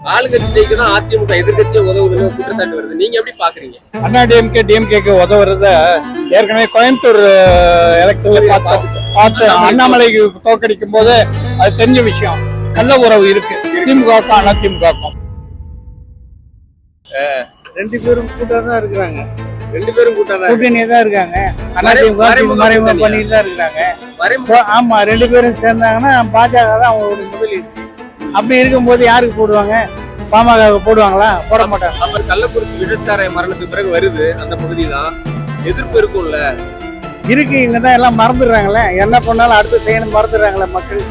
ஆளுங்கட்சி ஜெயிக்க தான் அதிமுக எதிர்கட்சியே உதவுதுன்னு குற்றச்சாட்டு வருது. நீங்க எப்படி பாக்குறீங்க? அண்ணா டிஎம்கே டிஎம்கேக்கு உதவுறத ஏற்கனவே கோயம்புத்தூர் எலெக்ஷன்ல பார்த்தோம். பார்த்து அண்ணாமலைக்கு தோக்கடிக்கும் போது அது தெரிஞ்ச விஷயம். கள்ள உறவு இருக்கு. திமுகவுக்கும் அண்ணா திமுகவுக்கும் ரெண்டு பேரும் கூட்டாக தான் இருக்கிறாங்க. ரெண்டு பேரும் கூட்டம் கூட்டணியே தான் இருக்காங்க. அண்ணா மறை- திமுக மறைமுக மறைமுக கூட்டணியா? பண்ணிட்டு தான் இருக்கிறாங்க ஆமா ரெண்டு பேரும் சேர்ந்தாங்கன்னா பாஜக தான் அவங்களுடைய முதலீடு. அப்படி இருக்கும்போது யாருக்கு போடுவாங்க? பாமக போடுவாங்களா? போட மாட்டாங்க. அப்புறம் கள்ளக்குறிச்சி விழுத்தார மரணத்துக்கு பிறகு வருது அந்த பகுதி தான் எதிர்ப்பு இருக்கும்ல. இருக்கு இங்க தான் எல்லாம் மறந்துடுறாங்களே. என்ன பண்ணாலும் அடுத்து செய்யணும் மறந்துடுறாங்களே மக்கள்.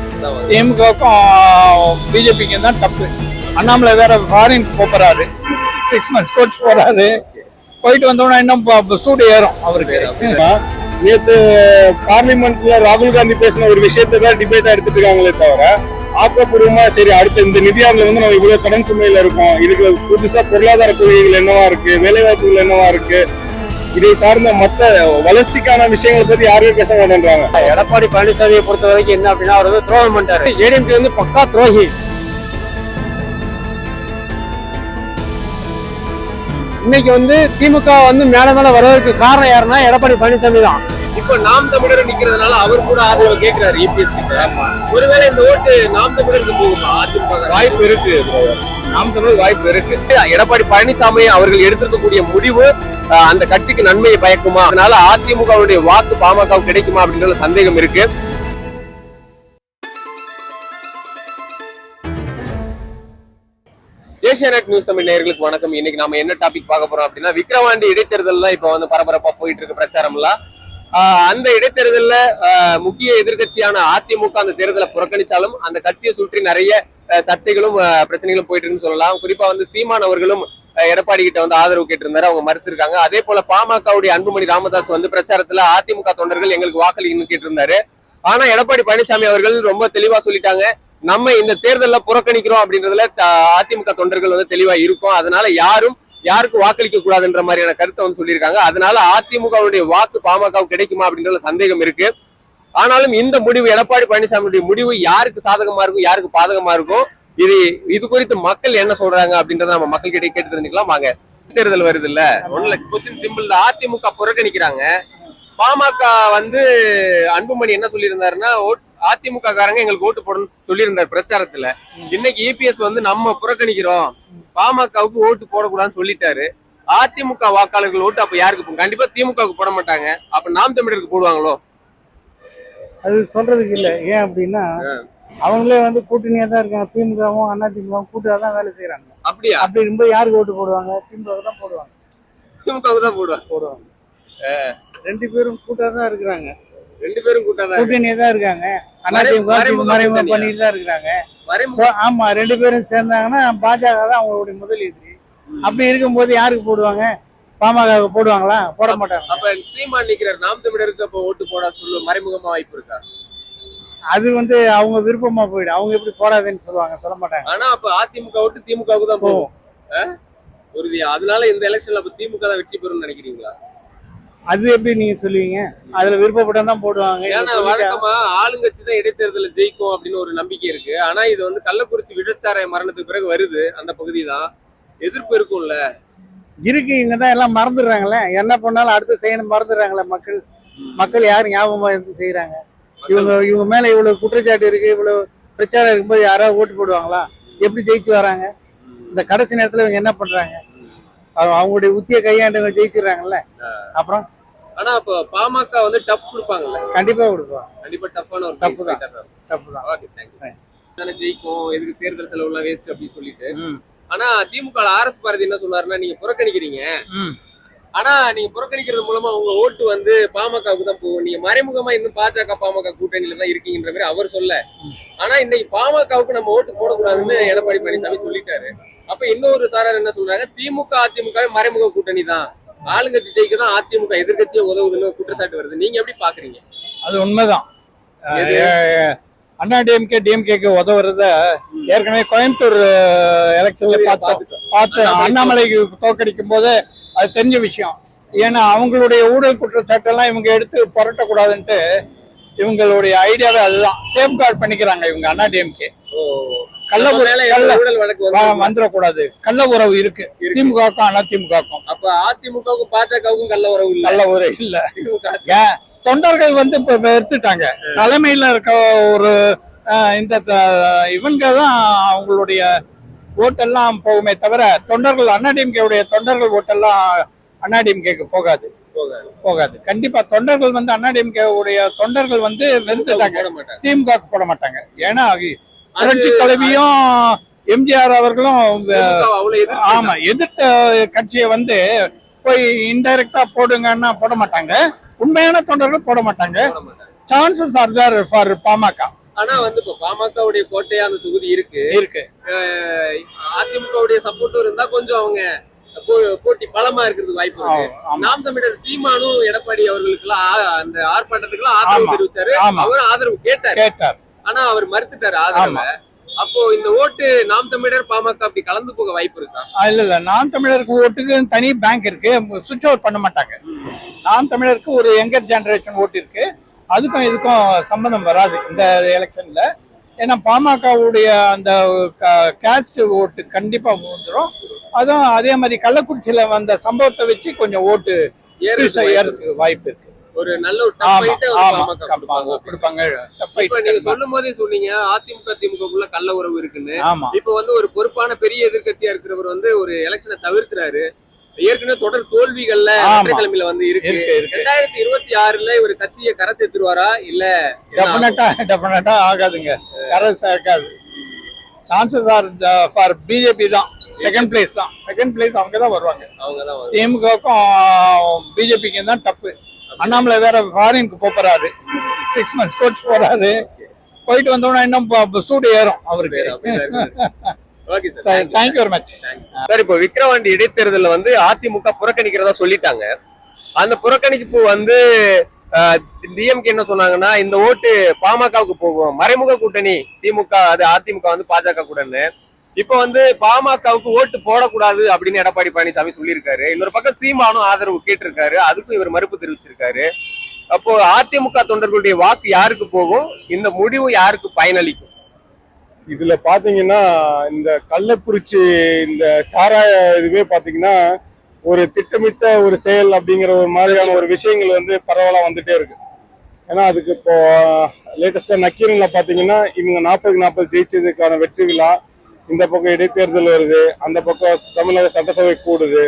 திமுகவுக்கும் பிஜேபிக்கும் தான் தப்பு. அண்ணாமலை வேற ஃபாரின் போறாரு சிக்ஸ் மந்த்ஸ் கோச் போறாரு. போயிட்டு வந்தோம்னா இன்னும் சூடு ஏறும் அவருக்கு. நேத்து பார்லிமெண்ட்ல ராகுல் காந்தி பேசின ஒரு விஷயத்தை தான் டிபேட்டா எடுத்துட்டு இருக்காங்களே தவிர ஆக்கப்பூர்வமா சரி அடுத்த இந்த நிதியாண்டுல வந்து நம்ம இவ்வளவு கடன் சுமையில இருக்கோம். இதுக்கு புதுசா பொருளாதார கொள்கைகள் என்னவா இருக்கு? வேலை வாய்ப்புகள் என்னவா இருக்கு? இதை சார்ந்த மத்த வளர்ச்சிக்கான விஷயங்களை பத்தி யாருமே பேச மாட்டேன்றாங்க. எடப்பாடி பழனிசாமியை பொறுத்த வரைக்கும் என்ன அப்படின்னா அவர் வந்து துரோகம் பண்றாரு ஏடிஎம்கே வந்து பக்கா துரோகி. இன்னைக்கு வந்து திமுக வந்து மேல மேல வர்றதுக்கு காரணம் யாருன்னா எடப்பாடி பழனிசாமி தான். இப்ப நாம் தமிழர் நிக்கிறதுனால அவர் கூட ஆதரவு கேட்கிறாரு இபிஎஸ் கிட்ட. ஒருவேளை இந்த ஓட்டு நாம் தமிழருக்கு போகுமா? அதிமுக வாய்ப்பு இருக்கு நாம் தமிழ் வாய்ப்பு இருக்கு. எடப்பாடி பழனிசாமி அவர்கள் எடுத்திருக்கக்கூடிய முடிவு அந்த கட்சிக்கு நன்மையை பயக்குமா? அதனால அதிமுகவுடைய வாக்கு பாமக கிடைக்குமா அப்படின்ற சந்தேகம் இருக்கு. ஏசியா நெட் நியூஸ் தமிழ் நேர்களுக்கு வணக்கம். இன்னைக்கு நாம என்ன டாபிக் பார்க்க போறோம் அப்படின்னா விக்ரவாண்டி இடைத்தேர்தல் தான் இப்ப வந்து பரபரப்பா போயிட்டு இருக்கு பிரச்சாரம்லாம். ஆஹ் அந்த இடைத்தேர்தல்ல ஆஹ் முக்கிய எதிர்கட்சியான அதிமுக அந்த தேர்தலை புறக்கணிச்சாலும் அந்த கட்சியை சுற்றி நிறைய சர்ச்சைகளும் பிரச்சனைகளும் போயிட்டு இருக்குன்னு சொல்லலாம். குறிப்பா வந்து சீமான் அவர்களும் எடப்பாடி கிட்ட வந்து ஆதரவு கேட்டிருந்தாரு. அவங்க மறுத்திருக்காங்க. அதே போல பாமகவுடைய அன்புமணி ராமதாஸ் வந்து பிரச்சாரத்துல அதிமுக தொண்டர்கள் எங்களுக்கு வாக்களிக்கணும்னு கேட்டிருந்தாரு. ஆனா எடப்பாடி பழனிசாமி அவர்கள் ரொம்ப தெளிவா சொல்லிட்டாங்க. நம்ம இந்த தேர்தல்ல புறக்கணிக்கிறோம் அப்படின்றதுல அதிமுக தொண்டர்கள் வந்து தெளிவா இருக்கும். அதனால யாரும் யாருக்கு வாக்களிக்க கூடாதுன்ற மாதிரியான கருத்தை வந்து சொல்லியிருக்காங்க. அதனால அதிமுகவுடைய வாக்கு பாமக கிடைக்குமா அப்படின்றதுல சந்தேகம் இருக்கு. ஆனாலும் இந்த முடிவு எடப்பாடி பழனிசாமியுடைய முடிவு யாருக்கு சாதகமா இருக்கும் யாருக்கு பாதகமா இருக்கும்? இது இது குறித்து மக்கள் என்ன சொல்றாங்க அப்படின்றத நம்ம மக்கள் கிட்ட கேட்டு தெரிஞ்சுக்கலாம். வாங்க. தேர்தல் வருது இல்ல ஒண்ணுல கொஸ்டின் சிம்பிள் தான். அதிமுக புறக்கணிக்கிறாங்க. பாமக வந்து அன்புமணி என்ன சொல்லியிருந்தாருன்னா ஓட்- அதிமுக காரங்க எங்களுக்கு ஓட்டு போடணும்னு சொல்லியிருந்தார் பிரச்சாரத்துல. இன்னைக்கு இபிஎஸ் வந்து நம்ம புறக்கணிக்கிறோம். பாமகவுக்கு ஓட்டு போடக்கூடாதுன்னு சொல்லிட்டாரு. அதிமுக வாக்காளர்கள் ஓட்டு அப்ப யாருக்கு போகும் கண்டிப்பா திமுகவுக்கு போட மாட்டாங்க. அப்ப நாம் தமிழருக்கு போடுவாங்களோ? அது சொல்றதுக்கு இல்ல. ஏன் அப்படின்னா அவங்களே வந்து கூட்டணியா தான் இருக்காங்க. திமுகவும் அண்ணா திமுகவும் கூட்டாக தான் வேலை செய்யறாங்க அப்படியா? அப்படி இருக்கும்போது யாருக்கு ஓட்டு போடுவாங்க? திமுக தான் போடுவாங்க. திமுகவுக்கு தான் போடுவாங்க. போடுவாங்க. ரெண்டு பேரும் கூட்டாக தான் இருக்கிறாங்க. ரெண்டு பேரும் கூட்டம் தான் இருக்காங்க. அண்ணா மறை- திமுக மறைமுக? பண்ணிட்டு தான் இருக்கிறாங்க ஆமா ரெண்டு பேரும் சேர்ந்தாங்கன்னா பாஜக தான் அவங்களுடைய முதலீடு. அப்படி இருக்கும்போது யாருக்கு போடுவாங்க? பாமக போடுவாங்களா? போட மாட்டாங்க அப்ப சீமான் நிக்கிறார் நாம் தமிழருக்கு அப்ப ஓட்டு போட சொல்லு மறைமுகமா வாய்ப்பு இருக்கா? அது வந்து அவங்க விருப்பமா போயிடும். அவங்க எப்படி போடாதுன்னு சொல்லுவாங்க சொல்ல மாட்டாங்க. ஆனா அப்ப அதிமுக ஓட்டு திமுகவுக்கு தான் போகும். ஆ? உறுதியா? அதனால இந்த எலெக்ஷன்ல அப்ப திமுக தான் வெற்றி பெறும்னு நினைக்கிறீங்களா? அது எப்படி நீங்க சொல்லுவீங்க? அதுல விருப்பப்பட்டா தான் போடுவாங்க. ஏன்னா வழக்கமா ஆளுங்கட்சி தான் இடைத்தேர்தலில் ஜெயிக்கும் அப்படின்னு ஒரு நம்பிக்கை இருக்கு. ஆனா இது வந்து கள்ளக்குறிச்சி விழுச்சார மரணத்துக்கு பிறகு வருது அந்த பகுதி தான் எதிர்ப்பு இருக்கும்ல? இருக்கு இங்க தான் எல்லாம் மறந்துடுறாங்களே. என்ன பண்ணாலும் அடுத்து செய்யணும் மறந்துடுறாங்களே மக்கள். மக்கள் யாரும் ஞாபகமா இருந்து செய்யறாங்க இவங்க இவங்க மேல இவ்வளவு குற்றச்சாட்டு இருக்கு இவ்வளவு பிரச்சாரம் இருக்கும்போது யாராவது ஓட்டு போடுவாங்களா? எப்படி ஜெயிச்சு வராங்க? இந்த கடைசி நேரத்துல இவங்க என்ன பண்றாங்க? அவங்களுடைய உத்திய கையாண்டு இவங்க ஜெயிச்சிடுறாங்கல்ல அப்புறம்? ஆனா அப்ப பாமக வந்து டஃப் கொடுப்பாங்கல்ல? கண்டிப்பா கொடுப்பாங்க கண்டிப்பா டஃப்பான ஒரு Tough தான். தப்பு தான். ஜெயிக்கும் எதுக்கு தேர்தல் செலவு எல்லாம் வேஸ்ட் அப்படின்னு சொல்லிட்டு. ஆனா திமுக ஆர்எஸ் பாரதி என்ன சொன்னாருன்னா நீங்க புறக்கணிக்கிறீங்க. ஆனா நீங்க புறக்கணிக்கிறது மூலமா உங்க ஓட்டு வந்து பாமகவுக்கு தான் போகும். நீங்க மறைமுகமா இன்னும் பாஜக பாமக கூட்டணியில தான் இருக்கீங்கன்ற மாதிரி அவர் சொல்ல. ஆனா இன்னைக்கு பாமகவுக்கு நம்ம ஓட்டு போடக்கூடாதுன்னு எடப்பாடி பழனிசாமி சொல்லிட்டாரு. அப்ப இன்னொரு சாரார் என்ன சொல்றாங்க? திமுக அதிமுக மறைமுக கூட்டணி தான். ஆளுங்கட்சி ஜெயிக்க தான் அதிமுக எதிர்கட்சியே உதவுதுன்னு குற்றச்சாட்டு வருது. நீங்க எப்படி பாக்குறீங்க? அது உண்மைதான். அண்ணா டிஎம்கே டிஎம்கேக்கு உதவுறத ஏற்கனவே கோயம்புத்தூர் எலெக்ஷன்ல பார்த்தோம். பார்த்து அண்ணாமலைக்கு தோக்கடிக்கும் போது அது தெரிஞ்ச விஷயம். ஏன்னா அவங்களுடைய ஊழல் குற்றச்சாட்டெல்லாம் இவங்க எடுத்து புரட்டக்கூடாதுன்ட்டு இவங்களுடைய ஐடியாவே அதுதான். சேஃப்கார்ட் பண்ணிக்கிறாங்க இவங்க அண்ணா டிஎம்கே ஓ. கள்ள வந்துடக்கூடாது. கள்ள உறவு இருக்கு. திமுகவுக்கும் அண்ணா திமுகவுக்கும். அப்ப அதிமுகவுக்கும் பாஜகவுக்கும் கள்ள உறவு இல்ல? கள்ள உறவு இல்ல. தொண்டர்கள் வந்து இப்ப எடுத்துட்டாங்க. தலைமையில இருக்க ஒரு இந்த இவங்க தான் அவங்களுடைய ஓட்டெல்லாம் போகுமே தவிர தொண்டர்கள் அண்ணாடிஎம்கேவுடைய தொண்டர்கள் ஓட்டெல்லாம் அண்ணாடிஎம்கேக்கு போகாது. போகாது. போகாது. கண்டிப்பா தொண்டர்கள் வந்து அண்ணாடிஎம்கே உடைய தொண்டர்கள் வந்து வெறுத்துட்டாங்க. திமுக போட மாட்டாங்க. ஏன்னா புரட்சி தலைவியும் எம்ஜிஆர் அவர்களும் ஆமா எதிர்த்த கட்சியை வந்து போய் இன்டைரக்டா போடுங்கன்னா போட மாட்டாங்க. உண்மையான தொண்டர்கள் போட மாட்டாங்க. Chances are there for PMK. ஆனா வந்து இப்ப பாமகவுடைய கோட்டையா அந்த தொகுதி இருக்கு. இருக்கு. அதிமுகவுடைய சப்போர்ட்டும் இருந்தா கொஞ்சம் அவங்க போட்டி பலமா இருக்கிறதுக்கு வாய்ப்பு. நாம் தமிழர் சீமானும் எடப்பாடி அவர்களுக்கு எல்லாம் அந்த ஆர்ப்பாட்டத்துக்கு ஆதரவு. தெரிவிச்சாரு. அவரும் ஆதரவு கேட்டாரு. கேட்டார். ஆனா அவர் மறுத்துட்டாரு ஆதரவை. அப்போ இந்த ஓட்டு நாம் தமிழர் பாமக அப்படி கலந்து போக வாய்ப்பு இருக்கா? இல்ல இல்ல. நான் தமிழருக்கு ஓட்டுக்கு தனி பேங்க் இருக்கு. சுவிட்ச் அவுட் பண்ண மாட்டாங்க. நான் தமிழருக்கு ஒரு யங்கர் ஜெனரேஷன் ஓட்டு இருக்கு. அதுக்கும் இதுக்கும் சம்பந்தம் வராது இந்த எலெக்ஷன்ல ஏன்னா பாமகவுடைய அந்த கேஸ்ட் ஓட்டு கண்டிப்பா வந்துடும் அதுவும் அதே மாதிரி கள்ளக்குறிச்சியில வந்த சம்பவத்தை வச்சு கொஞ்சம் ஓட்டு ஏறுறதுக்கு வாய்ப்பு இருக்கு. ஒரு நல்ல ஒரு கண்டிப்பாங்க கொடுப்பாங்க. இப்ப நீங்க. சொல்லும் போதே சொன்னீங்க அதிமுக திமுகக்குள்ள கள்ள உறவு இருக்குன்னு. இப்ப வந்து ஒரு பொறுப்பான பெரிய எதிர்க்கட்சியா இருக்கிறவர் வந்து ஒரு எலெக்ஷனை தவிர்க்கிறாரு. ஏற்கனவே தொடர் தோல்விகள்ல. கிழமையில வந்து இருக்கு. ரெண்டாயிரத்தி இருபத்தி ஆறுல இவர் கட்சியை கரை சேர்த்துருவாரா? இல்ல? டெஃபினட்டா டெஃபினட்டா ஆகாதுங்க. கரஸ் ஆகாது சான்சஸ் ஆர் ஃபார் பிஜேபி தான். செகண்ட் பிளேஸ் தான். செகண்ட் பிளேஸ் அவங்க தான் வருவாங்க. அவங்கதான் வந்து- திமுகவுக்கும் பிஜேபிக்கும் தான் டஃப் அண்ணாமலை வேற ஃபாரினுக்கு போறாரு. சிக்ஸ் மந்த்ஸ் கோச் போறாரு. போயிட்டு வந்தோம்னா இன்னும் சூடு ஏறும் அவருக்கு. தேங்க்யூ வெரி மச் சார் இப்போ விக்கிரவாண்டி இடைத்தேர்தல்ல வந்து அதிமுக புறக்கணிக்கிறதா சொல்லிட்டாங்க. அந்த புறக்கணிப்பு வந்து டிஎம்கே என்ன சொன்னாங்கன்னா இந்த ஓட்டு பாமகவுக்கு போகும். மறைமுக கூட்டணி திமுக அது அதிமுக வந்து பாஜக கூடன்னு இப்ப வந்து பாமகவுக்கு ஓட்டு போடக்கூடாது அப்படின்னு எடப்பாடி பழனிசாமி சொல்லியிருக்காரு. இன்னொரு பக்கம் சீமானும் ஆதரவு கேட்டிருக்காரு. அதுக்கும் இவர் மறுப்பு தெரிவிச்சிருக்காரு. அப்போ அதிமுக தொண்டர்களுடைய வாக்கு யாருக்கு போகும்? இந்த முடிவு யாருக்கு பயனளிக்கும்? இதுல பாத்தீங்கன்னா இந்த கள்ளக்குறிச்சி இந்த சாராய இதுவே பாத்தீங்கன்னா ஒரு திட்டமிட்ட ஒரு செயல் அப்படிங்கிற ஒரு மாதிரியான ஒரு விஷயங்கள் வந்து பரவலா வந்துட்டே இருக்கு. ஏன்னா அதுக்கு இப்போ லேட்டஸ்டா நக்கீரன்ல பாத்தீங்கன்னா இவங்க நாற்பதுக்கு நாற்பது ஜெயிச்சதுக்கான வெற்றி விழா இந்த பக்கம் இடைத்தேர்தல் வருது அந்த பக்கம் தமிழக சட்டசபை கூடுது.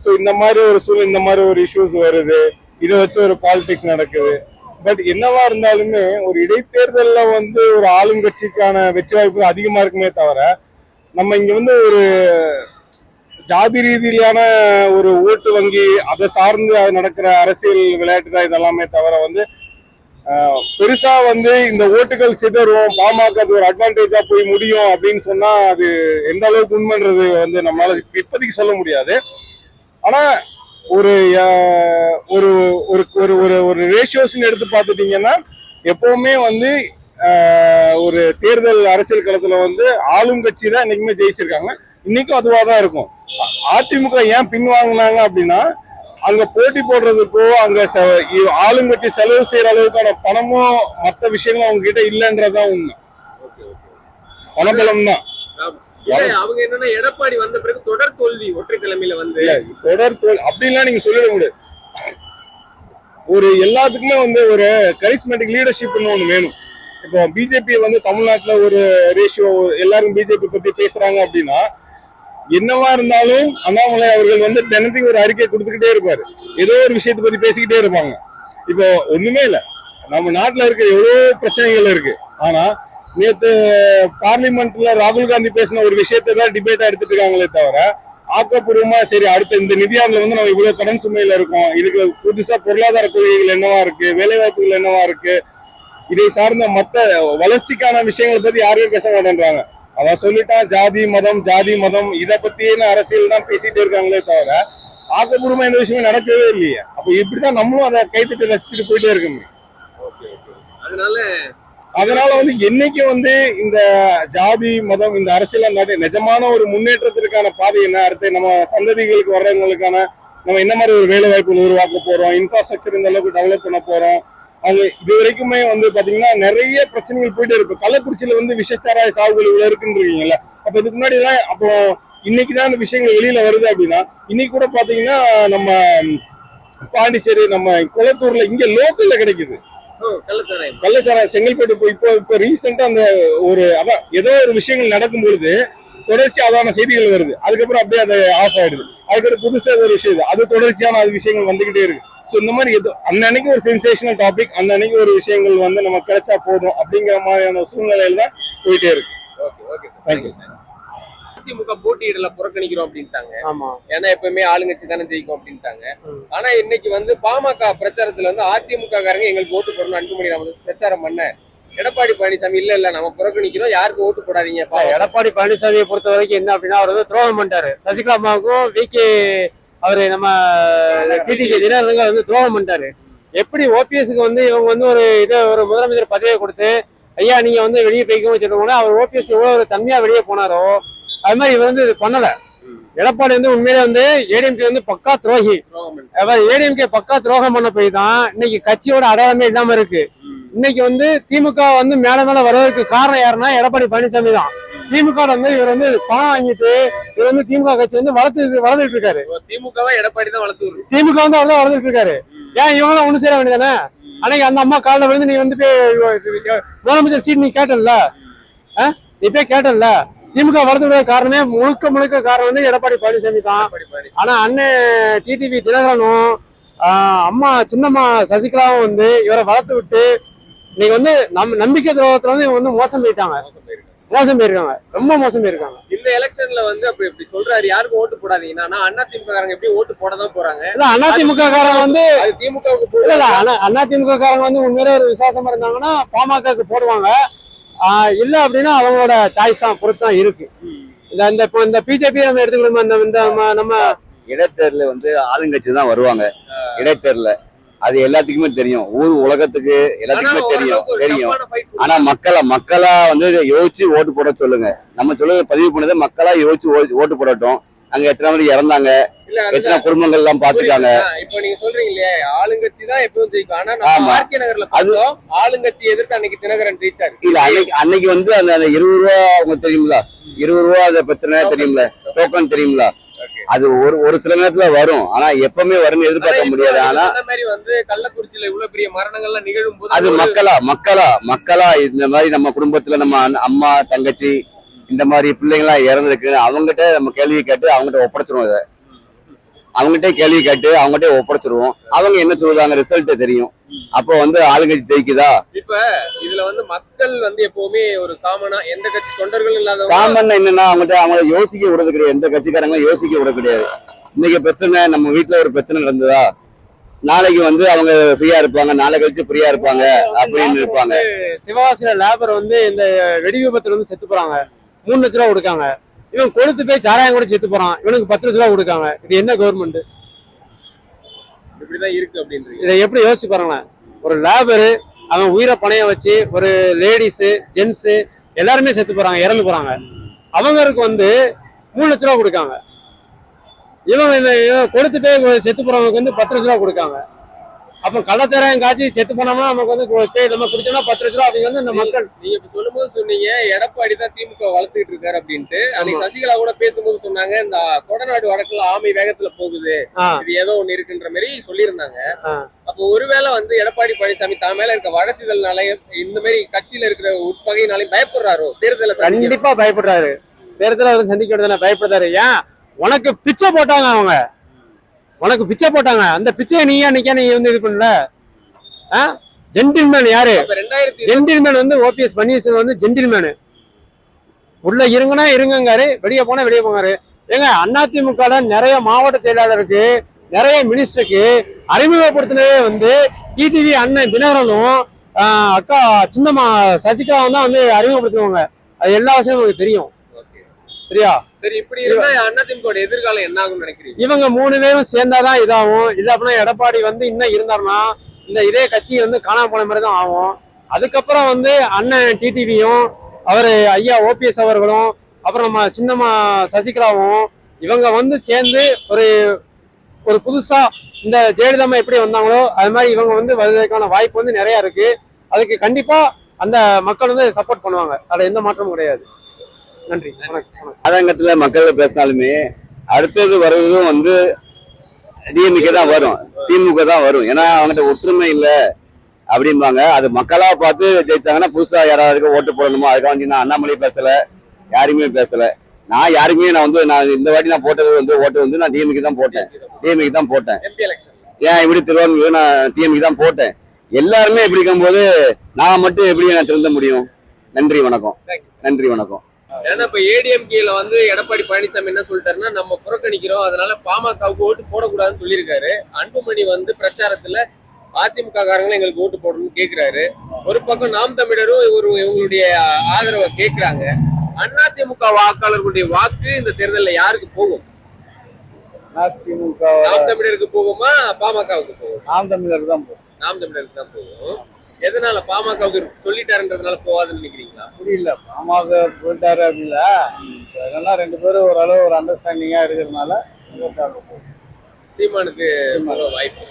ஸோ இந்த மாதிரி ஒரு சூழல் இந்த மாதிரி ஒரு இஷ்யூஸ் வருது. இதை வச்சு ஒரு பாலிடிக்ஸ் நடக்குது. பட் என்னவா இருந்தாலுமே ஒரு இடைத்தேர்தலில் வந்து ஒரு ஆளும் கட்சிக்கான வெற்றி வாய்ப்பு அதிகமாக இருக்குமே தவிர நம்ம இங்கே வந்து ஒரு ஜாதி ரீதியிலான ஒரு ஓட்டு வங்கி அதை சார்ந்து அது நடக்கிற அரசியல் விளையாட்டு தான் இதெல்லாமே தவிர வந்து பெருசா வந்து இந்த ஓட்டுகள் சிதறும். பாமக அது ஒரு அட்வான்டேஜா போய் முடியும் அப்படின்னு சொன்னா அது எந்த அளவுக்கு உண்மைன்றது வந்து நம்மளால இப்போதைக்கு சொல்ல முடியாது. ஆனா ஒரு ஒரு ஒரு ஒரு ஒரு ஒரு ரேஷியோஸ்னு எடுத்து பார்த்துட்டீங்கன்னா எப்பவுமே வந்து ஒரு தேர்தல் அரசியல் களத்துல வந்து ஆளும் கட்சி தான் இன்னைக்குமே ஜெயிச்சிருக்காங்க. இன்னைக்கும் அதுவாக தான் இருக்கும் அதிமுக ஏன் பின்வாங்கினாங்க அப்படின்னா அங்க போட்டி போடுறதுக்கோ அங்க ஆளுங்கட்சி செலவு செய்யற அளவுக்கான பணமும் மற்ற விஷயங்களும் அவங்க கிட்ட இல்லைன்றதுதான் உண்மை. பணபலம் தான் அவங்க என்னன்னா எடப்பாடி வந்த பிறகு தொடர் தோல்வி ஒற்றை தலைமையில வந்து தொடர் தோல் அப்படின்லாம் நீங்க சொல்லிட முடியாது. ஒரு எல்லாத்துக்குமே வந்து ஒரு கரிஸ்மேட்டிக் லீடர்ஷிப்னு ஒண்ணு வேணும். இப்போ பிஜேபி வந்து தமிழ்நாட்டுல ஒரு ரேஷியோ எல்லாரும் பிஜேபி பத்தி பேசுறாங்க அப்படின்னா என்னவா இருந்தாலும் அண்ணாமலை அவர்கள் வந்து தினத்துக்கு ஒரு அறிக்கை கொடுத்துக்கிட்டே இருப்பாரு. ஏதோ ஒரு விஷயத்தை பத்தி பேசிக்கிட்டே இருப்பாங்க. இப்போ ஒண்ணுமே இல்ல. நம்ம நாட்டுல இருக்கிற எவ்வளோ பிரச்சனைகள் இருக்கு. ஆனா நேத்து பார்லிமெண்ட்ல ராகுல் காந்தி பேசின ஒரு விஷயத்தை தான் டிபேட்டா எடுத்துட்டு இருக்காங்களே தவிர ஆக்கப்பூர்வமா சரி அடுத்த இந்த நிதியாண்டுல வந்து நம்ம இவ்வளவு கடன் சுமையில இருக்கோம். இதுக்கு புதுசா பொருளாதார கொள்கைகள் என்னவா இருக்கு? வேலை வாய்ப்புகள் என்னவா இருக்கு? இதை சார்ந்த மற்ற வளர்ச்சிக்கான விஷயங்களை பத்தி யாருமே பேச மாட்டேன்றாங்க. அவன் சொல்லிட்டான் ஜாதி மதம் ஜாதி மதம் இத பத்தின அரசியல் தான் பேசிட்டு இருக்காங்களே தவிர ஆக்கப்பூர்வமா எந்த விஷயமே நடக்கவே இல்லையே. அப்ப இப்படிதான் நம்மளும் அதை கைத்தட்டி ரசிச்சுட்டு போயிட்டே இருக்க முடியும் அதனால அதனால வந்து என்னைக்கு வந்து இந்த ஜாதி மதம் இந்த அரசியல் நிஜமான ஒரு முன்னேற்றத்திற்கான பாதை என்ன? அடுத்து நம்ம சந்ததிகளுக்கு வர்றவங்களுக்கான நம்ம என்ன மாதிரி ஒரு வேலை வாய்ப்புகள் உருவாக்க போறோம்? இன்ஃப்ராஸ்ட்ரக்சர் இந்த அளவுக்கு டெவலப் பண்ண போறோம்? அவங்க இது வரைக்குமே வந்து பாத்தீங்கன்னா நிறைய பிரச்சனைகள் போயிட்டே இருக்கு. கள்ளக்குறிச்சியில வந்து விஷச்சாராய சாகுபடி இவ்வளவு இருக்குன்றீங்கல்ல. அப்ப இதுக்கு முன்னாடி எல்லாம் அப்போ இன்னைக்கு தான் அந்த விஷயங்கள் வெளியில வருது அப்படின்னா இன்னைக்கு கூட பாத்தீங்கன்னா நம்ம பாண்டிச்சேரி நம்ம குளத்தூர்ல இங்க லோக்கல்ல கிடைக்குது. கள்ளச்சாராயம். செங்கல்பட்டு போய் இப்போ இப்போ ரீசெண்டா அந்த ஒரு அதான் ஏதோ ஒரு விஷயங்கள் நடக்கும் பொழுது தொடர்ச்சி அதான செய்திகள் வருது. அதுக்கப்புறம் அப்படியே அது ஆஃப் ஆயிடுது. அதுக்கப்புறம் புதுசா ஒரு விஷயம். அது தொடர்ச்சியான அது விஷயங்கள் வந்துகிட்டே இருக்கு. ஸோ இந்த மாதிரி எது அன்னன்னைக்கு ஒரு சென்சேஷனல் டாபிக் அன்னன்னைக்கு ஒரு விஷயங்கள் வந்து நம்ம கிடைச்சா போதும் அப்படிங்கிற மாதிரியான சூழ்நிலையில தான் போயிட்டே இருக்கு. Okay okay you. அதிமுக போட்டியிடல புறக்கணிக்கிறோம் அப்படின்ட்டாங்க. ஆமா. ஏன்னா எப்பவுமே ஆளுங்கட்சி தானே ஜெயிக்கும் அப்படின்ட்டாங்க. ஆனா இன்னைக்கு வந்து பாமக பிரச்சாரத்துல வந்து அதிமுக காரங்க எங்களுக்கு ஓட்டு போடணும் அன்புமணி ராமதாஸ் பிரச்சாரம் பண்ண. எடப்பாடி பழனிசாமி இல்ல இல்ல நம்ம புறக்கணிக்கிறோம் யாருக்கு ஓட்டு போடாதீங்க. எடப்பாடி பழனிசாமியை பொறுத்த வரைக்கும் என்ன அப்படின்னா அவர் வந்து துரோகம் பண்ணிட்டாரு. சசிகலா அம்மாவுக்கும் வி கே அவரு நம்ம டிடிகே தினகரனுக்கு வந்து துரோகம் பண்ணிட்டாரு. எப்படி ஓபிஎஸ்க்கு வந்து இவங்க வந்து ஒரு இது ஒரு முதலமைச்சர் பதவியை கொடுத்து ஐயா நீங்க வந்து வெளியே போய்க்கவும் சொல்லுவாங்க அவர் ஓபிஎஸ் எவ்வளவு ஒரு தன்மையா வெளியே போனாரோ அது மாதிரி இவர் வந்து இது பண்ணல. எடப்பாடி வந்து உண்மையிலே வந்து ஏடிஎம்கே வந்து பக்கா துரோகி. ஏடிஎம்கே பக்கா துரோகம் பண்ண போய் தான் இன்னைக்கு கட்சியோட அடையாளமே இல்லாம இருக்கு. இன்னைக்கு வந்து திமுக வந்து மேல மேல வர்றதுக்கு காரணம் யாருன்னா எடப்பாடி பழனிசாமி தான். திமுக வந்து இவர் வந்து பணம் வாங்கிட்டு இவர் வந்து திமுக கட்சி வந்து வளர்த்து வளர்ந்துட்டு இருக்காரு. திமுகவை எடப்பாடி தான் வளர்த்து திமுக வந்து அவர் தான் வளர்ந்துட்டு இருக்காரு. ஏன் இவங்களும் ஒண்ணு சேர வேண்டியதானே அன்னைக்கு அந்த அம்மா காலில் விழுந்து நீ வந்து முதலமைச்சர் சீட் நீ கேட்டல நீ போய் கேட்டல திமுக வளர்த்து விட காரணமே முழுக்க முழுக்க காரணம் வந்து எடப்பாடி பழனிசாமி தான். ஆனா அண்ணன் டிடிவி தினகரனும் அம்மா சின்னம்மா சசிகலாவும் வந்து இவரை வளர்த்து விட்டு இன்னைக்கு வந்து நம் நம்பிக்கை துரோகத்துல வந்து இவங்க வந்து மோசம் போயிட்டாங்க மோசம் போயிருக்காங்க. ரொம்ப மோசம் போயிருக்காங்க. இந்த எலெக்ஷன்ல வந்து அப்படி இப்படி சொல்றாரு. யாருக்கும் ஓட்டு போடாதீங்கன்னா ஆனா அண்ணா திமுக காரங்க எப்படி ஓட்டு போட தான் போறாங்க. இல்ல அதிமுக காரங்க வந்து அது திமுகவுக்கு இல்ல இல்ல அதிமுக காரங்க வந்து உண்மையிலே ஒரு விசுவாசமா இருந்தாங்கன்னா பாமகக்கு போடுவாங்க. இல்ல அப்படின்னா அவங்களோட சாய்ஸ் தான் பொறுத்து தான் இருக்கு. இந்த இந்த இப்போ இந்த பிஜேபி நம்ம எடுத்துக்கிட்டோம் இந்த நம்ம இடைத்தேர்தல் வந்து ஆளுங்கட்சி தான் வருவாங்க இடைத்தேர்தல் அது எல்லாத்துக்குமே தெரியும். ஊர் உலகத்துக்கு எல்லாத்துக்குமே தெரியும் தெரியும். ஆனா மக்களை மக்களா வந்து யோசிச்சு ஓட்டு போட சொல்லுங்க. நம்ம சொல்லுறது பதிவு பண்ணது மக்களா யோசிச்சு ஓட்டு போடட்டும். அங்க எத்தனை பேர் இறந்தாங்க? எத்தனை குடும்பங்கள் எல்லாம் பாத்துக்காங்க. இப்போ நீங்க சொல்றீங்க இல்லையா ஆளுங்கட்சி தான் எப்பவும் ஜெயிக்கும். ஆனா. ஆர்கே நகர்ல பார்த்தோம் ஆளுங்கட்சி எதிர்த்து அன்னைக்கு தினகரன் ஜெயிச்சாரு. இல்ல அன்னைக்கு அன்னைக்கு வந்து அந்த இருபது ரூபா உங்களுக்கு தெரியுங்களா இருபது ரூபா அந்த பிரச்சனை தெரியுங்களா டோக்கன் தெரியுங்களா. அது ஒரு ஒரு சில நேரத்துல வரும். ஆனா எப்பவுமே வரும்னு எதிர்பார்க்க முடியாது. ஆனா வந்து கள்ளக்குறிச்சியில இவ்வளவு பெரிய மரணங்கள்லாம் நிகழும் போது அது மக்களா மக்களா மக்களா இந்த மாதிரி நம்ம குடும்பத்துல நம்ம அம்மா தங்கச்சி இந்த மாதிரி பிள்ளைங்களாம் இறந்துருக்கு அவங்ககிட்ட நம்ம கேள்வி கேட்டு அவங்ககிட்ட ஒப்படைச்சிருவோம் இதை. அவங்ககிட்ட கேள்வி கேட்டு அவங்ககிட்ட ஒப்படைச்சிருவோம். அவங்க என்ன சொல்லுதாங்க? ரிசல்ட் தெரியும். அப்போ வந்து ஆளுங்கட்சி ஜெயிக்குதா? இப்ப இதுல வந்து மக்கள் வந்து எப்பவுமே ஒரு காமனா எந்த கட்சி தொண்டர்கள் இல்லாதவங்க காமன் என்னன்னா அவங்ககிட்ட அவங்கள யோசிக்க விடுறது கிடையாது. எந்த கட்சிக்காரங்களும் யோசிக்க விட கிடையாது. இன்னைக்கு பிரச்சனை நம்ம வீட்டுல ஒரு பிரச்சனை நடந்ததா? நாளைக்கு வந்து அவங்க ஃப்ரீயா இருப்பாங்க நாளை கழிச்சு ஃப்ரீயா இருப்பாங்க அப்படின்னு இருப்பாங்க. சிவகாசியில லேபர் வந்து இந்த வெடி விபத்துல வந்து செத்து போறாங்க. மூணு லட்ச ரூபா கொடுக்காங்க. இவன் கொளுத்து போய் சாராயம் கூட செத்து போறான். இவனுக்கு பத்து லட்ச ரூபா கொடுக்காங்க. இது என்ன கவர்மெண்ட் இப்படிதான் இருக்கு அப்படின்றீங்க. இதை எப்படி யோசிச்சு பாருங்களேன். ஒரு லேபரு அவன் உயிரை பணைய வச்சு ஒரு லேடிஸு ஜென்ஸு எல்லாருமே செத்து போறாங்க இறந்து போறாங்க. அவங்களுக்கு வந்து மூணு லட்ச ரூபா கொடுக்காங்க. இவங்க இந்த இவன் செத்து போறவங்களுக்கு வந்து பத்து லட்ச ரூபா கொடுக்காங்க. அப்போ கள்ளத்தராயம் காய்ச்சி செத்து போனோம்னா நமக்கு வந்து நம்ம குடிச்சோம்னா பத்து லட்ச ரூபா அப்படிங்க வந்து இந்த மக்கள் நீங்க இப்ப சொல்லும் போது சொன்னீங்க எடப்பாடி தான் திமுக வளர்த்துக்கிட்டு இருக்காரு அப்படின்ட்டு. அன்னைக்கு சசிகலா கூட பேசும்போது சொன்னாங்க இந்த கொடநாடு வடக்குல ஆமை வேகத்துல போகுது. இது ஏதோ ஒண்ணு இருக்குன்ற மாதிரி சொல்லியிருந்தாங்க. அப்போ ஒருவேளை வந்து எடப்பாடி பழனிசாமி தான் மேல இருக்க வழக்குகள்னால இந்த மாதிரி கட்சியில இருக்கிற உட்பகையினாலையும் பயப்படுறாரோ? தேர்தலை கண்டிப்பா பயப்படுறாரு. தேர்தல சந்திக்க பயப்படுறாரு. ஏன்? உனக்கு பிச்சை போட்டாங்க அவங்க. உனக்கு பிச்சை போட்டாங்க. அந்த பிச்சையை நீ அன்னைக்கே நீ வந்து இது பண்ணல? ஜென்டில்மேன் யாரு? ஜென்டில்மேன் வந்து ஓபிஎஸ் பன்னீர்செல்வம் வந்து ஜென்டில்மேனு உள்ள இருங்கன்னா இருங்கங்காரு வெளியே போனா வெளியே போங்காரு. ஏங்க அதிமுக நிறைய மாவட்ட செயலாளருக்கு நிறைய மினிஸ்டருக்கு அறிமுகப்படுத்தினதே வந்து டிடிவி அண்ணன் தினகரனும் அக்கா சின்னம்மா சசிகலாவும் தான் வந்து அறிமுகப்படுத்துவாங்க அது எல்லா விஷயமும் உங்களுக்கு தெரியும். சரியா? சரி இப்படி இருந்தா அதிமுக எதிர்காலம் என்ன ஆகும்னு நினைக்கிறீங்க? இவங்க மூணு பேரும் சேர்ந்தாதான் இதாகும். இல்ல அப்படின்னா எடப்பாடி வந்து இன்னும் இருந்தாருன்னா இந்த இதே கட்சி வந்து காணாம போன மாதிரி தான் ஆகும். அதுக்கப்புறம் வந்து அண்ணன் டிடிவியும் அவரு ஐயா ஓபிஎஸ் அவர்களும் அப்புறம் நம்ம சின்னம்மா சசிகலாவும் இவங்க வந்து சேர்ந்து ஒரு ஒரு புதுசா இந்த ஜெயலலிதா எப்படி வந்தாங்களோ அது மாதிரி இவங்க வந்து வருவதற்கான வாய்ப்பு வந்து நிறைய இருக்கு. அதுக்கு கண்டிப்பா அந்த மக்கள் வந்து சப்போர்ட் பண்ணுவாங்க. அதுல எந்த மாற்றமும் கிடையாது. நன்றி. அரங்கத்துல மக்கள் பேசினாலுமே அடுத்தது வர்றதும் வந்து டிஎம்கே தான் வரும். திமுக தான் வரும். ஏன்னா அவங்ககிட்ட ஒற்றுமை இல்ல அப்படிம்பாங்க. அது மக்களா பார்த்து ஜெயிச்சாங்கன்னா புதுசா யாராவது ஓட்டு போடணுமோ? அதுக்காக நான் அண்ணாமலை பேசல. யாருமே பேசல. நான் யாருக்குமே நான் வந்து நான் இந்த வாட்டி நான் போட்டது வந்து ஓட்டு வந்து நான் டிஎம்கே தான் போட்டேன். டிஎம்கே தான் போட்டேன். ஏன் இப்படி திருவாரூர் நான் டிஎம்கே தான் போட்டேன்? எல்லாருமே இப்படி இருக்கும்போது நான் மட்டும் எப்படி நான் திருந்த முடியும்? நன்றி வணக்கம். நன்றி வணக்கம். ஏன்னா இப்ப ஏடிஎம்கேல வந்து எடப்பாடி பழனிசாமி என்ன சொல்லிட்டாருன்னா நம்ம புறக்கணிக்கிறோம் அதனால பாமகவுக்கு ஓட்டு போடக்கூடாதுன்னு சொல்லியிருக்காரு. அன்புமணி வந்து பிரச்சாரத்துல அதிமுக காரங்களும் எங்களுக்கு ஓட்டு போடணும்னு கேக்குறாரு. ஒரு பக்கம் நாம் தமிழரும் ஒரு இவங்களுடைய ஆதரவை கேக்குறாங்க. அதிமுக வாக்காளர்களுடைய வாக்கு இந்த தேர்தல்ல யாருக்கு போகும்? அதிமுக நாம் தமிழருக்கு போகுமா பாமகவுக்கு போகும்? நாம் தமிழர் தான் போகும். நாம் தமிழருக்கு தான் போகும். எதனால பாமகவுக்கு சொல்லிட்டாருன்றதுனால போகாதுன்னு நினைக்கிறீங்களா? புரியல. பாமக போயிட்டாரு அப்படில. அதெல்லாம் ரெண்டு பேரும் ஓரளவு ஒரு அண்டர்ஸ்டாண்டிங்கா இருக்கிறதுனால சீமானுக்கு வாய்ப்பு.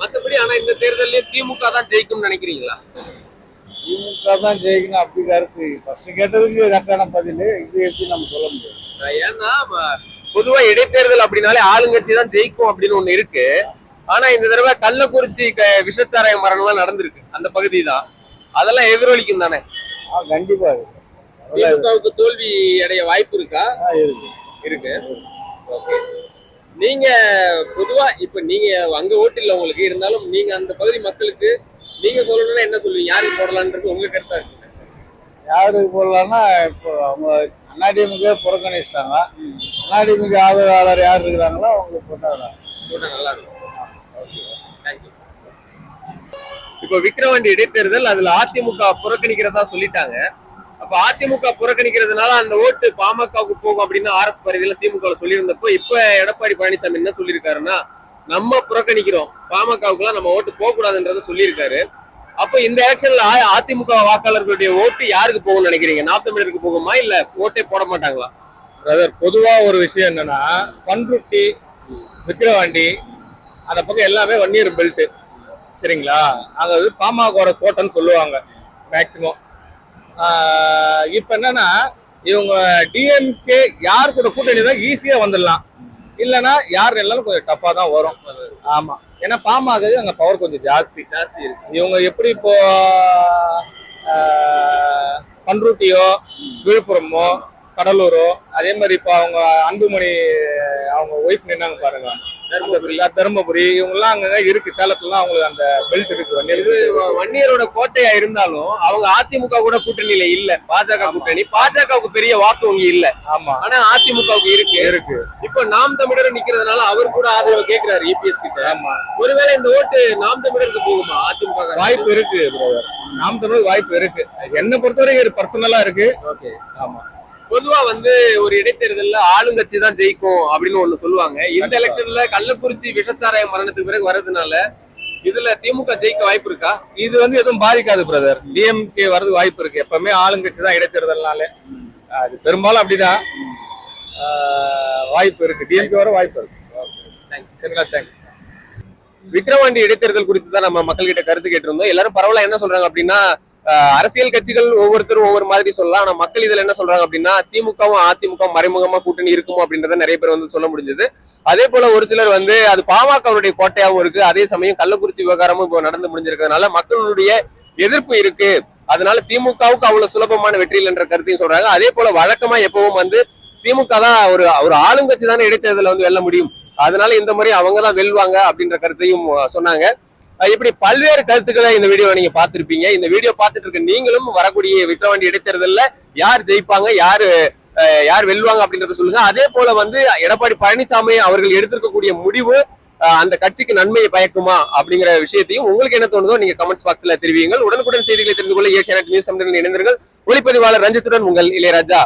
மத்தபடி ஆனா இந்த தேர்தல்ல திமுக தான் ஜெயிக்கும்னு நினைக்கிறீங்களா? திமுக தான் ஜெயிக்கணும் அப்படி கருத்து. ஃபர்ஸ்ட் கேட்டதுக்கு கரெக்டான பதில். இது எப்படி நம்ம சொல்ல முடியும்? ஏன்னா பொதுவா இடைத்தேர்தல் அப்படின்னாலே ஆளுங்கட்சி தான் ஜெயிக்கும் அப்படின்னு ஒண்ணு இருக்கு. ஆனா இந்த தடவை கள்ளக்குறிச்சி விஷச்சாராய மரணம்லாம் நடந்திருக்கு. அந்த பகுதி தான் அதெல்லாம் எதிரொலிக்கும் தானே? கண்டிப்பா திமுகவுக்கு தோல்வி அடைய வாய்ப்பு இருக்கா? இருக்கு. ஓகே. நீங்க பொதுவா இப்ப நீங்க அங்க ஓட்டு இல்ல உங்களுக்கு. இருந்தாலும் நீங்க அந்த பகுதி மக்களுக்கு நீங்க சொல்லணும்னா என்ன சொல்லுவீங்க? யாருக்கு போடலான்றது உங்க கருத்தா இருக்கு. யாருக்கு போடலாம்னா இப்போ அவங்க அதிமுக புறக்கணிச்சிட்டாங்க அதிமுக ஆதரவாளர் யார் இருக்கிறாங்களோ அவங்களுக்கு போட்டாங்க போட்டா நல்லா இருக்கும் தேங்க்யூ இப்போ விக்ரவாண்டி இடைத்தேர்தல் அதுல அதிமுக புறக்கணிக்கிறதா சொல்லிட்டாங்க. அப்ப அதிமுக புறக்கணிக்கிறதுனால அந்த ஓட்டு பாமகவுக்கு போகும் அப்படின்னு ஆர்எஸ் பரவியில திமுக சொல்லியிருந்தப்போ இப்ப எடப்பாடி பழனிசாமி என்ன சொல்லியிருக்காருன்னா நம்ம புறக்கணிக்கிறோம். பாமகவுக்குலாம் நம்ம ஓட்டு போக கூடாதுன்றத சொல்லியிருக்காரு. அப்ப இந்த எலெக்ஷன்ல அதிமுக வாக்காளர்களுடைய ஓட்டு யாருக்கு போகும்னு நினைக்கிறீங்க? நார்த் தமிழருக்கு போகுமா இல்ல ஓட்டே போட மாட்டாங்களா? பிரதர் பொதுவா ஒரு விஷயம் என்னன்னா பண்ருட்டி விக்கிரவாண்டி அந்த பக்கம் எல்லாமே வன்னியர் பெல்ட் சரிங்களா? அங்க வந்து பாமகோட கோட்டைன்னு சொல்லுவாங்க மேக்சிமம் இப்ப என்னன்னா இவங்க டிஎம்கே யார் கூட கூட்டணி தான் ஈஸியா வந்துடலாம். இல்லைன்னா யார் நின்னாலும் கொஞ்சம் டஃப்பா தான் வரும். ஆமா. ஏன்னா பாமக அங்க பவர் கொஞ்சம் ஜாஸ்தி. ஜாஸ்தி இருக்கு. இவங்க எப்படி இப்போ ஆஹ், பண்ருட்டியோ விழுப்புரமோ கடலூரோ அதே மாதிரி இப்போ அவங்க அன்புமணி அவங்க ஒய்ஃப் நின்னாங்க பாருங்க. தருமபுரி. இவங்கெல்லாம் அங்கங்க இருக்கு. சேலத்துலாம் அவங்களுக்கு அந்த பெல்ட் இருக்கு வன்னியர் வன்னியரோட கோட்டையா இருந்தாலும் அவங்க அதிமுக கூட கூட்டணியில இல்ல. பாஜக கூட்டணி. பாஜகவுக்கு பெரிய வாக்கு வங்கி இல்ல. ஆமா. ஆனா அதிமுகவுக்கு இருக்கு. இருக்கு. இப்ப நாம் தமிழர் நிக்கிறதுனால அவர் கூட ஆதரவு கேக்குறாரு இபிஎஸ் கிட்ட. ஆமா. ஒருவேளை இந்த ஓட்டு நாம் தமிழருக்கு போகுமா அதிமுக? வாய்ப்பு இருக்கு நாம் தமிழ் வாய்ப்பு இருக்கு. என்ன பொறுத்தவரைக்கும் பர்சனலா இருக்கு. Okay. ஆமா. பொதுவா வந்து ஒரு இடைத்தேர்தல்ல ஆளுங்கட்சி தான் ஜெயிக்கும் அப்படின்னு ஒண்ணு சொல்லுவாங்க. இந்த எலெக்ஷன்ல கள்ளக்குறிச்சி விஷச்சாராய மரணத்துக்கு பிறகு வர்றதுனால இதுல திமுக ஜெயிக்க வாய்ப்பு இருக்கா? இது வந்து எதுவும் பாதிக்காது பிரதர் டிஎம்கே வர்றது வாய்ப்பு இருக்கு. எப்பவுமே ஆளுங்கட்சி தான் இடைத்தேர்தல்னாலே. அது பெரும்பாலும் அப்படிதான். வாய்ப்பு இருக்கு. டிஎம்கே வர வாய்ப்பு இருக்கு. சரிங்களா தேங்க்ஸ் விக்கிரவாண்டி இடைத்தேர்தல் குறித்து தான் நம்ம மக்கள்கிட்ட கருத்து கேட்டிருந்தோம். எல்லாரும் பரவாயில்ல என்ன சொல்றாங்க அப்படின்னா அரசியல் கட்சிகள் ஒவ்வொருத்தரும் ஒவ்வொரு மாதிரி சொல்லலாம். ஆனா மக்கள் இதுல என்ன சொல்றாங்க அப்படின்னா திமுகவும் அதிமுக மறைமுகமா கூட்டணி இருக்குமோ அப்படின்றத நிறைய பேர் வந்து சொல்ல முடிஞ்சது. அதே போல ஒரு சிலர் வந்து அது பாமகவுடைய கோட்டையாவும் இருக்கு. அதே சமயம் கள்ளக்குறிச்சி விவகாரமும் இப்போ நடந்து முடிஞ்சிருக்கிறதுனால மக்களுடைய எதிர்ப்பு இருக்கு. அதனால திமுகவுக்கு அவ்வளவு சுலபமான வெற்றி என்ற கருத்தையும் சொல்றாங்க. அதே போல வழக்கமா எப்பவும் வந்து திமுக தான் ஒரு ஒரு ஆளுங்கட்சி தானே இடைத்தேர்தல வந்து வெல்ல முடியும். அதனால இந்த முறை அவங்க தான் வெல்வாங்க அப்படின்ற கருத்தையும் சொன்னாங்க. இப்படி பல்வேறு கருத்துக்களை இந்த வீடியோ நீங்க பார்த்திருப்பீங்க. இந்த வீடியோ பார்த்துட்டு இருக்க நீங்களும் வரக்கூடிய விக்ரவாண்டி இடைத்தேர்தல்ல யார் ஜெயிப்பாங்க யாரு யார் வெல்வாங்க அப்படின்றத சொல்லுங்க. அதே போல வந்து எடப்பாடி பழனிசாமி அவர்கள் எடுத்திருக்கக்கூடிய முடிவு அந்த கட்சிக்கு நன்மையை பயக்குமா அப்படிங்கிற விஷயத்தையும் உங்களுக்கு என்ன தோணுதோ நீங்க கமெண்ட்ஸ் பாக்ஸ்ல தெரிவிங்கள் உடனுக்குடன் செய்திகளை தெரிந்து கொள்ள ஏஷியா நியூஸ் தமிழ் இணைந்திருங்கள். ஒளிப்பதிவாளர் ரஞ்சித்துடன் உங்கள் இளையராஜா.